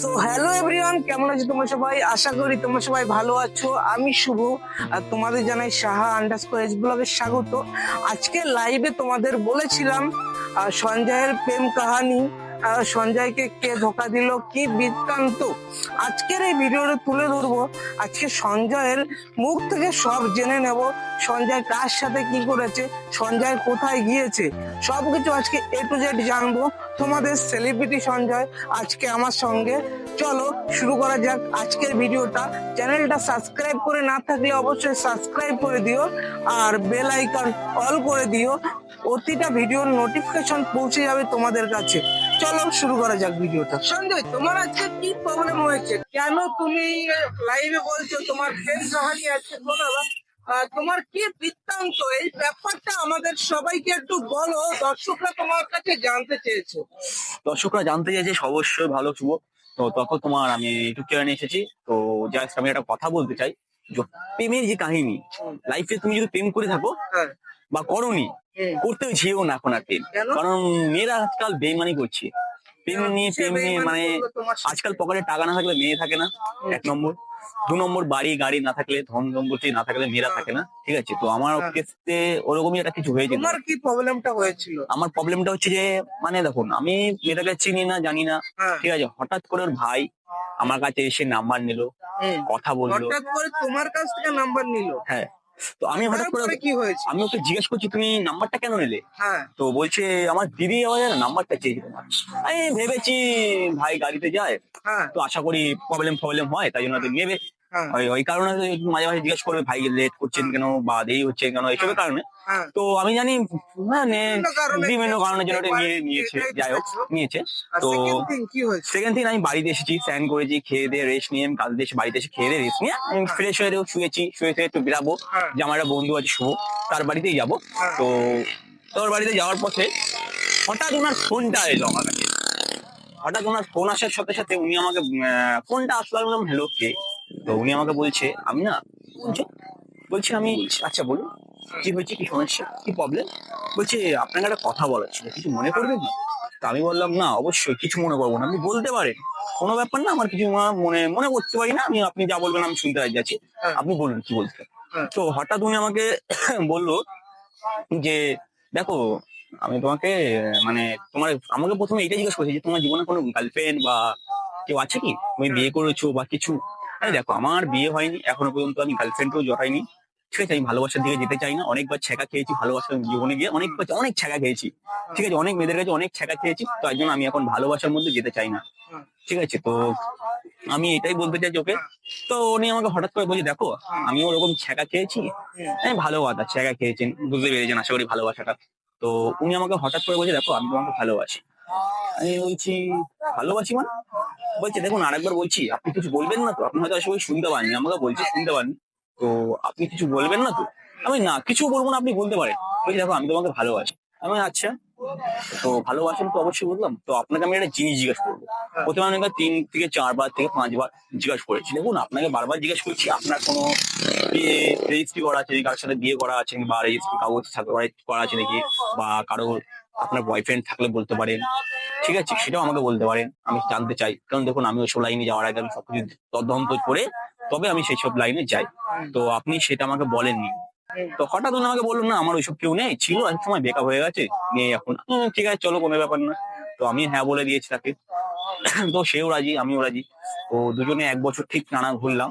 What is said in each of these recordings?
So hello everyone কেমন আছো তোমরা সবাই? আশা করি তোমরা সবাই ভালো আছো। আমি শুভ, আর তোমাদের জানাই সাহা আন্ডারস্কোর এজ ব্লগে স্বাগত। আজকে লাইভে তোমাদের বলেছিলাম সঞ্জয়ের প্রেম কাহানি সঞ্জয়কে কে ধোকা দিল, কি বৃত্তান্ত। আজকের এই ভিডিওটা তুলে ধরবো। আজকে সঞ্জয়ের মুখ থেকে সব জেনে নেব, সঞ্জয় কার সাথে কি করেছে, সঞ্জয় কোথায় গিয়েছে, সবকিছু আজকে এ টু জেড জানব। তোমাদের সেলিব্রিটি সঞ্জয় আজকে আমার সঙ্গে। চলো, শুরু করা যাক আজকের ভিডিওটা। চ্যানেলটা সাবস্ক্রাইব করে না থাকলে অবশ্যই সাবস্ক্রাইব করে দিও আর বেল আইকন অল করে দিও। প্রতিটা ভিডিওর নোটিফিকেশন পৌঁছে যাবে তোমাদের কাছে। চলো, শুরু করা যাক ভিডিওটা। সঞ্জয়, তোমার আজকে কি প্রবলেম হয়েছে? কেন তুমি লাইভে বলছো? তোমার ফ্রেন্ড কাহানি আছে? তোমার কি বৃত্তান্ত? এই ব্যাপারটা আমাদের সবাইকে একটু বলো। দর্শকরা তোমার কাছে জানতে চেয়েছে। দর্শকরা জানতে চাইছে অবশ্যই ভালো শুভ তো তখন তোমার আমি ইউটিউব চ্যানেলে এসেছি। তো জাস্ট আমি একটা কথা বলতে চাই। যে প্রেমের যে কাহিনী লাইফে তুমি যদি প্রেম করে থাকো হ্যাঁ। বা করনি হুম। করতে যেও না এখন আর প্রেম। কারণ মেয়েরা আজকাল বেমানি করছে। প্রেম নিয়ে প্রেম নিয়ে মানে। আজকাল পকেটে টাকা না থাকলে মেয়ে থাকে না। এক নম্বর। দু নম্বর বাড়ি গাড়ি না থাকলে ধন সম্পত্তি না থাকলে মেয়েরা থাকে না ঠিক আছে? তো আমার হ্যাঁ। ক্ষেত্রে ওরকমই একটা কিছু হয়েছিল তোমার কি প্রবলেমটা হয়েছিল? আমার প্রবলেমটা হচ্ছে যে মানে দেখুন আমি মেয়েটাকে চিনি না জানি না হ্যাঁ। ঠিক আছে? হঠাৎ করে ওর ভাই আমার কাছে এসে নাম্বার নিল কথা বলল। হঠাৎ করে তোমার কাছ থেকে নাম্বার নিল? হ্যাঁ। তো আমি হঠাৎ করে কি হয়েছে? আমি ওকে জিজ্ঞেস করছি তুমি নাম্বারটা কেন নিলে? হ্যাঁ। তো বলছে আমার দিদি আমার নাম্বারটা চেয়েছে তোমার আমি ভেবেছি ভাই গাড়িতে যায়। হ্যাঁ। তো আশা করি প্রবলেম প্রবলেম হয় তাই জন্য নেবে। ওই ওই কারণে মাঝে মাঝে জিজ্ঞেস করবে ভাই লেট করছেন কেন বা দেরি হচ্ছে কেন এইসবের কারণে। হ্যাঁ। তো আমি জানি মানে বিভিন্ন কারণে বিভিন্ন কারণের জন্য নিয়ে নিয়েছে যাই হোক নিয়েছে। তো সেকেন্ড দিন আমি বাড়িতে এসেছি স্নান করেছি খেয়ে দিয়ে রেস্ট নিয়ে আমি কাল দিয়ে এসে বাড়িতে এসে খেয়ে দিয়ে রেস্ট নিয়ে আমি ফ্রেশ হয়ে শুয়েছি শুয়ে থেকে একটু বেরাবো হ্যাঁ। যে আমার একটা বন্ধু আছে শুভ তার বাড়িতেই যাব। হ্যাঁ। তো তোর বাড়িতে যাওয়ার পথে হঠাৎ ওনার ফোনটা এলো আমার কাছে। হঠাৎ ওনার ফোন আসার সাথে সাথে উনি আমাকে ফোনটা আসলো হ্যালো কে? তো উনি আমাকে বলছে আমি না বলছে? বলছি আমি আচ্ছা বলুন। কি হয়েছে? কি সমস্যা? কি প্রবলেম বলছে আপনাকে একটা কথা বলার ছিল। কিছু মনে করবেন না? তা আমি বললাম না অবশ্যই কিছু মনে করব না। আপনি বলতে পারেন। কোনো ব্যাপার না আমার কিছু মনে- মনে করতে পারি না। আমি আপনি যা বলবেন আমি শুনতে রাজি আছি। হ্যাঁ। আপনি বলুন কি বলতে? হ্যাঁ। তো হঠাৎ উনি আমাকে বলল যে দেখো আমি তোমাকে মানে তোমার আমাকে প্রথমে এইটা জিজ্ঞেস করছি যে তোমার জীবনে কোনো গার্লফ্রেন্ড বা কেউ আছে কি? তুমি বিয়ে করেছ বা কিছু? আরে দেখো, আমার বিয়ে হয়নি, এখনও পর্যন্ত আমি গার্লফ্রেন্ডও জড়াইনি। ঠিক আছে, আমি ভালোবাসার দিকে যেতে চাই না। অনেকবার ছেঁকা খেয়েছি ভালোবাসার জীবনে গিয়ে, অনেক অনেক ছেঁকা খেয়েছি। ঠিক আছে, অনেক মেয়েদের কাছে অনেক ছেঁকা খেয়েছি তাই জন্য আমি এখন ভালোবাসার মধ্যে যেতে চাই না। ঠিক আছে, তো আমি এটাই বলতে চাই ওকে তো উনি আমাকে হঠাৎ করে বলছি, দেখো আমি ওরকম ছেঁকা খেয়েছি। আমি ভালো কথা ছেঁকা খেয়েছেন, বুঝতে পেরেছেন, আশা করি ভালোবাসাটা। তো উনি আমাকে হঠাৎ করে বলছে, দেখো, আমি তোমাকে ভালোবাসি। আমি বলছি ভালোবাসি মানে? বলছে, দেখুন, আরেকবার বলছি, আপনি কিছু বলবেন না তো? আপনি হয়তো আসলে শুনতে পারেননি আমাকে বলছে শুনতে পারেন তো আপনি কিছু বলবেন না তো? আমি না, কিছু বলব না, আপনি বলতে পারেন। বলছি, দেখো, আমি তোমাকে ভালোবাসি। আমি আচ্ছা তো ভালোবাসেন তো অবশ্যই বললাম। তো আপনাকে আমি একটা জিনিস জিজ্ঞেস করব। প্রথমে আমি তিন থেকে চারবার থেকে পাঁচবার জিজ্ঞাসা করেছি। দেখুন, আপনাকে বারবার জিজ্ঞেস করছি, আপনার কোনো বিয়ে রেজিস্ট্রি করা আছে, কারোর সাথে বিয়ে করা আছে, বা রেজিস্ট্রি কাগজ করা আছে নাকি? বা কারও আপনার বয়ফ্রেন্ড থাকলে বলতে পারেন। ঠিক আছে সেটাও আমাকে বলতে পারেন। আমি জানতে চাই। কারণ দেখুন আমি ওইসব লাইনে যাওয়ার আগে আমি সবকিছু তদন্ত করে তবে আমি সেই সব লাইনে যাই। তো আপনি সেটা আমাকে বলেননি। তো হঠাৎ উনি আমাকে বলল না আমার ওইসব কেউ নেই। ছিল এক সময় বেকআপ হয়ে গেছে। নিয়ে এখন ঠিক আছে চলো কোনো ব্যাপার না। তো আমি হ্যাঁ বলে দিয়েছি তাকে। তো সেও রাজি আমিও রাজি। তো দুজনে এক বছর ঠিক টানা ঘুরলাম।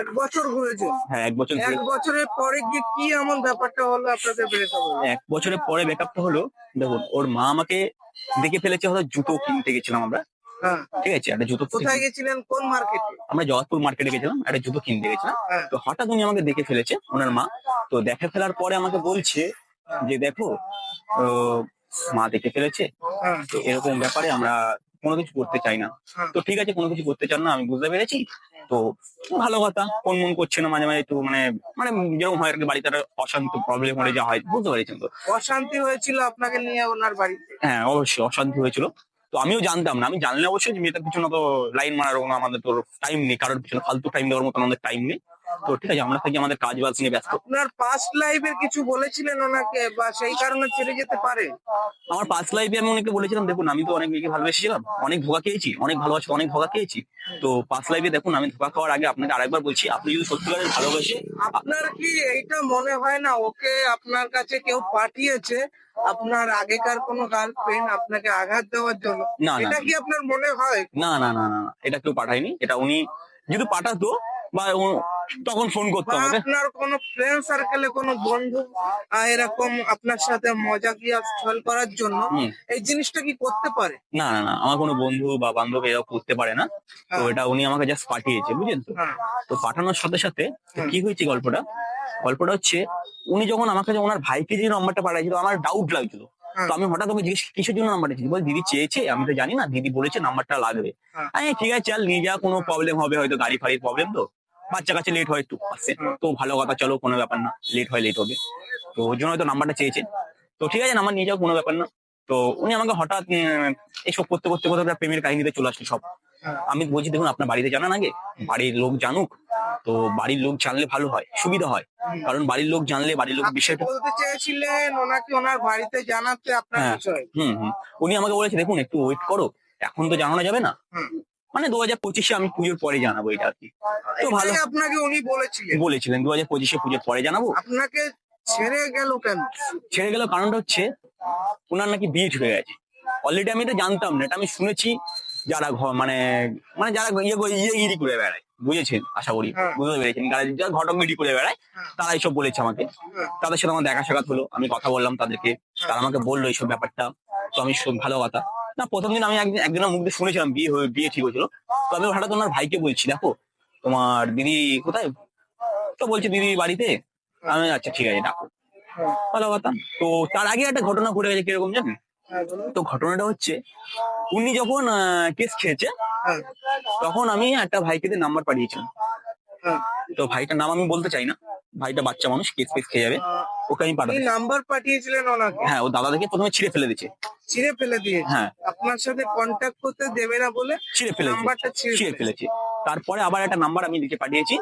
এক বছর ঘুরেছে? হ্যাঁ এক বছর এক বছরের পরে গিয়ে কি এমন ব্যাপারটা হলো আপনাদের ব্রেকআপ এক বছরের পরে ব্যাকআপটা হলো দেখুন ওর মা আমাকে দেখে ফেলেছে হয়তো জুতো কিনতে গেছিলাম আমরা। হ্যাঁ। ঠিক আছে একটা জুতো কোথায় গেছিলেন? কোন মার্কেটে? আমরা জগৎপুর মার্কেটে গেছিলাম একটা জুতো কিনতে গেছিলাম। হ্যাঁ। তো হঠাৎ উনি আমাকে দেখে ফেলেছে ওনার মা। তো দেখে ফেলার পরে আমাকে বলছে যে দেখো মা দেখে ফেলেছে। হ্যাঁ। তো এরকম ব্যাপারে আমরা কোনো কিছু করতে চাই না। হ্যাঁ। তো ঠিক আছে কোনো কিছু করতে চান না আমি বুঝতে পেরেছি। তো ভালো কথা কোন মন করছে না মাঝে মাঝে একটু মানে মানে যেরকম হয় আর কি বাড়িতে একটা অশান্ত প্রবলেম হলে যা হয় বুঝতে পেরেছেন তো। অশান্তি হয়েছিল আপনাকে নিয়ে ওনার বাড়িতে? হ্যাঁ অবশ্যই অশান্তি হয়েছিল। তো আমিও জানতাম না আমি জানলে অবশ্যই যে মেয়েটার পিছনে তো লাইন মারার কোনো আমাদের তো টাইম নেই কারোর পিছনে ফালতু টাইম দেওয়ার মতো আমাদের টাইম নেই। তো ঠিক আছে আমরা থাকি আমাদের কাজ বাজ নিয়ে ব্যস্ত। আপনার পাস্ট লাইফের কিছু বলেছিলেন ওনাকে বা সেই কারণে ছেড়ে যেতে পারে? আমার পাঁচ লাইফে আমি অনেকে বলেছিলাম দেখুন আমি তো অনেক মেয়েকে ভালোবেসেছিলাম অনেক ধোকা খেয়েছি অনেক ভালোবাসি অনেক ধোকা খেয়েছি। তো পাঁচ লাইফে দেখুন আমি ধোকা খাওয়ার আগে আপনাকে আরেকবার বলছি আপনি যদি সত্যিকারের ভালোবাসে আপনার কি এইটা মনে হয় না ওকে আপনার কাছে কেউ পাঠিয়েছে আপনার আগেকার কোনো গার্লফ্রেন্ড আপনাকে আঘাত দেওয়ার জন্য? না এটা কি আপনার মনে হয়? না না না না, এটা কেউ পাঠায়নি এটা উনি যদি পাঠাতো বা তখন ফোন করতে হবে। আপনার কোন ফ্রেন্ড সার্কেলে কোনো বন্ধু এরকম আপনার সাথে মজাকিয়া ছল করার জন্য এই জিনিসটা কি করতে পারে? না না না আমার কোনো বন্ধু বা বান্ধব এরা করতে পারে না। তো হ্যাঁ। এটা উনি আমাকে জাস্ট পাঠিয়েছে বুঝলেন তো? হ্যাঁ। তো পাঠানোর সাথে সাথে কি হয়েছে গল্পটা? গল্পটা হচ্ছে উনি যখন আমাকে যে ওনার ভাইকে যে নাম্বারটা পাঠাইছিল আমার ডাউট লাগছিল। হ্যাঁ। তো আমি হঠাৎ ওকে জিজ্ঞেস কিসের জন্য নাম্বারটা চেয়েছি বল দিদি চেয়েছে আমি তো জানি না দিদি বলেছে নাম্বারটা লাগবে। হ্যাঁ। ঠিক আছে চল নিয়ে যা কোনো প্রবলেম হবে হয়তো গাড়ি ফাড়ির প্রবলেম তো। বাচ্চা কাছে লেট হয় একটু। তো ভালো কথা চলো কোনো ব্যাপার না লেট হয় লেট হবে। তো ওর জন্য হয়তো নাম্বারটা চেয়েছে। তো ঠিক আছে নাম্বার নিয়ে যাও কোনো ব্যাপার না। তো উনি আমাকে হঠাৎ এসব করতে করতে করতে প্রেমের কাহিনীতে চলে আসছে সব। আমি বলছি দেখুন আপনার বাড়িতে জানান আগে। বাড়ির লোক জানুক। তো বাড়ির লোক জানলে ভালো হয় সুবিধা হয়। কারণ বাড়ির লোক জানলে বাড়ির লোক বিষয়টা বলতে চেয়েছিলেন ওনাকে ওনার বাড়িতে জানাতে আপনার হ্যাঁ। বিষয়। হুম হুম। উনি আমাকে বলেছে দেখুন একটু ওয়েট করো। এখন তো জানানো যাবে না। মানে দু হাজার পঁচিশে আমি পুজোর পরে জানাব এটা আর কি। তো ভালো। আপনাকে উনি বলেছিলেন। বলেছিলেন দু হাজার পঁচিশে পুজোর পরে জানাব। আপনাকে ছেড়ে গেল কেন? ছেড়ে গেল কারণটা হচ্ছে ওনার নাকি বিয়ে ঠিক হয়ে গেছে। অলরেডি আমি এটা জানতাম না এটা আমি শুনেছি যারা ঘর মানে মানে যারা ইয়ে ইয়ে ইরি করে বেড়ায় বুঝেছেন? আশা করি হ্যাঁ। বুঝতে পেরেছেন। যারা যারা ঘটক মিটি করে বেড়ায় হ্যাঁ। তারা এইসব বলেছে আমাকে। হ্যাঁ। তাদের সাথে আমার দেখা সাক্ষাৎ হলো আমি কথা বললাম তাদেরকে। তারা আমাকে বলল এইসব ব্যাপারটা। তো আমি ভালো কথা। না প্রথম দিন আমি একদিন একদিনের মুখ দিয়ে শুনেছিলাম বিয়ে হয়ে বিয়ে ঠিক হয়েছিল। তো আমি হঠাৎ ওনার ভাইকে বলছি দেখো তোমার দিদি কোথায়? তো বলছে দিদি বাড়িতে? আমি আচ্ছা ঠিক আছে ডাকো। ভালো কথা। তো তার আগে একটা ঘটনা ঘটে গেছে কীরকম জানেন? হ্যাঁ, তো ঘটনাটা হচ্ছে উনি যখন কেস খেয়েছে তখন আমি একটা ভাইকে দিয়ে নাম্বার পাঠিয়েছিলাম। তো ভাইটার নাম আমি বলতে চাই না। ভাইটা বাচ্চা মানুষ কেস ফেস খেয়ে যাবে। ওকে আমি পাঠাবো। নাম্বার পাঠিয়েছিলেন ওনাকে? হ্যাঁ ও দাদা দেখে প্রথমে ছিঁড়ে ফেলে দিচ্ছে ছিঁড়ে ফেলে দিয়েছে। হ্যাঁ। আপনার সাথে কন্ট্যাক্ট করতে দেবে না বলে ছিঁড়ে ফেলে নাম্বারটা ছিঁড়ে ফেলেছে। ফেলেছে। তারপরে আবার একটা নাম্বার আমি লিখে পাঠিয়েছি।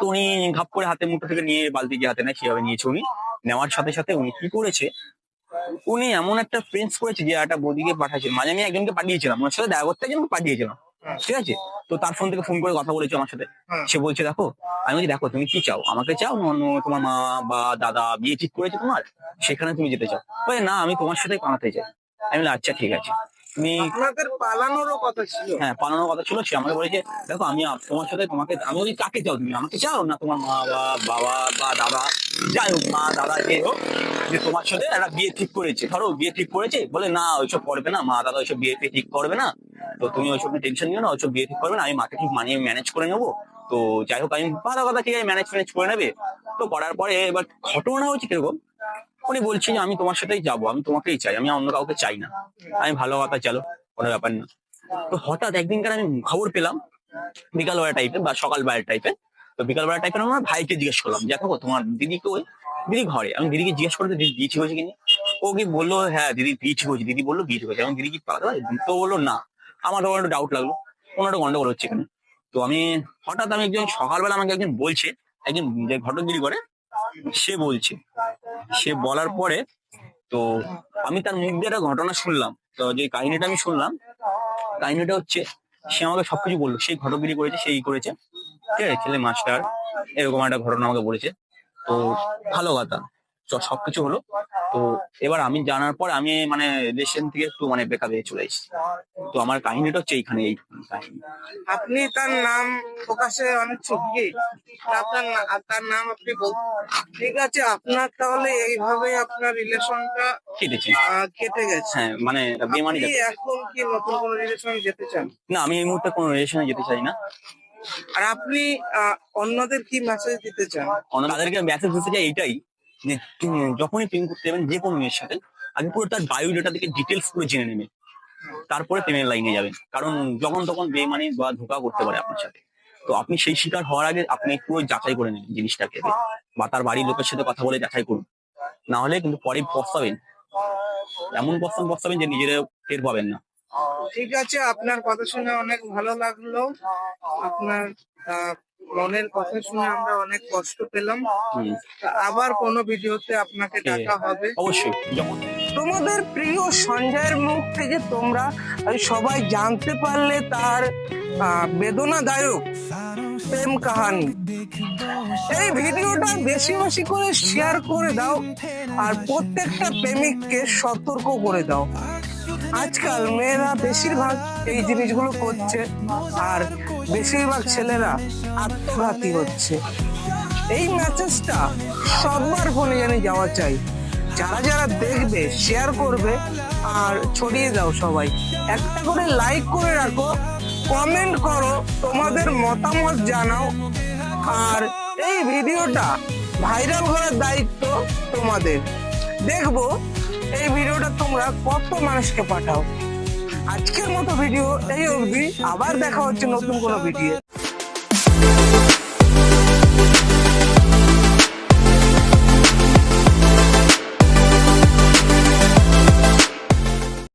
তো উনি ঘাপ করে হাতে মুঠো থেকে নিয়ে বালতি গিয়ে হাতে নেয় সেভাবে নিয়েছে উনি। নেওয়ার সাথে সাথে উনি কি করেছে উনি এমন একটা ফ্রেন্ডস করেছে যে একটা বৌদিকে পাঠাইছে। মাঝে আমি একজনকে পাঠিয়েছিলাম ওনার সাথে দেখা করতে একজনকে পাঠিয়েছিলাম। ঠিক আছে? তো তার ফোন থেকে ফোন করে কথা বলেছে আমার সাথে। সে বলছে দেখো আমি বলছি দেখো তুমি কি চাও? আমাকে চাও অন্য তোমার মা বা দাদা বিয়ে ঠিক করেছে তোমার? সেখানে তুমি যেতে চাও? বলে না আমি তোমার সাথে পালাতে চাই। আমি বলি আচ্ছা ঠিক আছে। তুমি আপনাদের পালানোরও কথা ছিল। হ্যাঁ পালানোর কথা ছিল। সে আমাকে বলেছে দেখো আমি তোমার সাথে তোমাকে আমি বলি কাকে চাও তুমি? আমাকে চাও না তোমার মা বা বাবা বা দাদা? যাই হোক মা দাদা যে হোক যে তোমার সাথে একটা বিয়ে ঠিক করেছে। ধরো বিয়ে ঠিক করেছে? বলে না ওইসব করবে না। মা দাদা ওইসব বিয়ে ঠিক করবে না। তো তুমি ওইসব টেনশন নিও না, ওইসব বিয়ে ঠিক করবে না, আমি মাকে ঠিক মানিয়ে ম্যানেজ করে নেব। তো যাই হোক, আমি ভালো কথা ঠিক আছে ম্যানেজ ম্যানেজ করে নেবে? তো করার পরে এবার ঘটনা হচ্ছে কীরকম? উনি বলছি যে আমি তোমার সাথেই যাব, আমি তোমাকেই চাই, আমি অন্য কাউকে চাই না। আমি ভালো কথা, চলো, কোনো ব্যাপার না। তো হঠাৎ একদিনকার আমি খবর পেলাম, বিকালবেলা টাইপের বা সকালবেলা টাইপের তো বিকালবেলা টাইপের আমার ভাইকে জিজ্ঞেস করলাম দেখো তোমার দিদি কই? দিদি ঘরে। আমি দিদিকে জিজ্ঞেস করতে দিদি বিয়ে ঠিক হয়েছে কিনা ও কি বলল হ্যাঁ দিদি বিয়ে ঠিক হয়েছে দিদি বলল বিয়ে ঠিক হয়েছে এবং দিদি কি পারে তো বলল, না। আমার তখন একটু ডাউট লাগল। কোনো একটা গন্ডগোল হচ্ছে এখানে তো আমি হঠাৎ আমি একজন সকালবেলা আমাকে একজন বলছে, একজন যে ঘটকগিরি করে, সে বলছে। সে বলার পরে তো আমি তার মুখ দিয়ে একটা ঘটনা শুনলাম। তো যে কাহিনীটা আমি শুনলাম, কাহিনীটা হচ্ছে সে আমাকে সবকিছু বলল। সেই ঘটকগিরি করেছে সেই করেছে। ঠিক আছে, ছেলে মাস্টার, এরকম একটা ঘটনা আমাকে বলেছে। তো ভালো কথা। সবকিছু হলো। তো এবার আমি জানার পর আমি মানে রিলেশন থেকে একটু মানে বেকার হয়ে চলে এসেছি। তো আমার কাহিনীটা হচ্ছে এইখানে এই কাহিনী। আপনি তার নাম প্রকাশে অনেক ছবি আপনার তার নাম আপনি বলতে ঠিক আছে আপনার তাহলে এইভাবে আপনার রিলেশনটা কেটেছে। কেটে গেছে। হ্যাঁ মানে বেমানি এখন কি নতুন কোন রিলেশন যেতে চান? না আমি এই মুহূর্তে কোনো রিলেশনে যেতে চাই না। আর আপনি অন্যদের কি মেসেজ দিতে চান? অন্য তাদেরকে মেসেজ দিতে চাই এইটাই। যখনই প্রেম করতে যাবেন যে কোনো মেয়ের সাথে, আগে পুরো তার বায়োডাটা থেকে ডিটেলস পুরো জেনে নেবেন। তারপরে প্রেমের লাইনে যাবেন। কারণ যখন তখন বেমানি বা ধোকা করতে পারে আপনার সাথে। তো আপনি সেই শিকার হওয়ার আগে আপনি পুরো যাচাই করে নেবেন জিনিসটাকে। বা তার বাড়ির লোকের সাথে কথা বলে যাচাই করুন। না হলে কিন্তু পরে পস্তাবেন। এমন পস্তান পস্তাবেন যে নিজেরা টের পাবেন না। ঠিক আছে, আপনার কথা শুনে অনেক ভালো লাগল। আপনার মনের কথা শুনে আমরা অনেক কষ্ট পেলাম। আবার কোনো ভিডিওতে আপনাকে ডাকা হবে। অবশ্যই তোমাদের প্রিয় সঞ্জয়ের মুখ থেকে তোমরা সবাই জানতে পারলে তার আহ, বেদনাদায়ক প্রেম কাহানি। এই ভিডিওটা বেশি বেশি করে শেয়ার করে দাও আর প্রত্যেকটা প্রেমিককে সতর্ক করে দাও। আজকাল মেয়েরা বেশিরভাগ এই জিনিসগুলো করছে আর বেশিরভাগ ছেলেরা আত্মঘাতী হচ্ছে। এই মেসেজটা সবার ফোনে জানি যাওয়া চাই। যারা যারা দেখবে শেয়ার করবে আর ছড়িয়ে দাও সবাই। একটা করে লাইক করে রাখো কমেন্ট করো, তোমাদের মতামত জানাও আর এই ভিডিওটা ভাইরাল করার দায়িত্ব তোমাদের। দেখব এই ভিডিওটা তোমরা কত মানুষকে পাঠাও? আজকের মতো ভিডিও এই অবধি। আবার দেখা হচ্ছে নতুন কোনো ভিডিও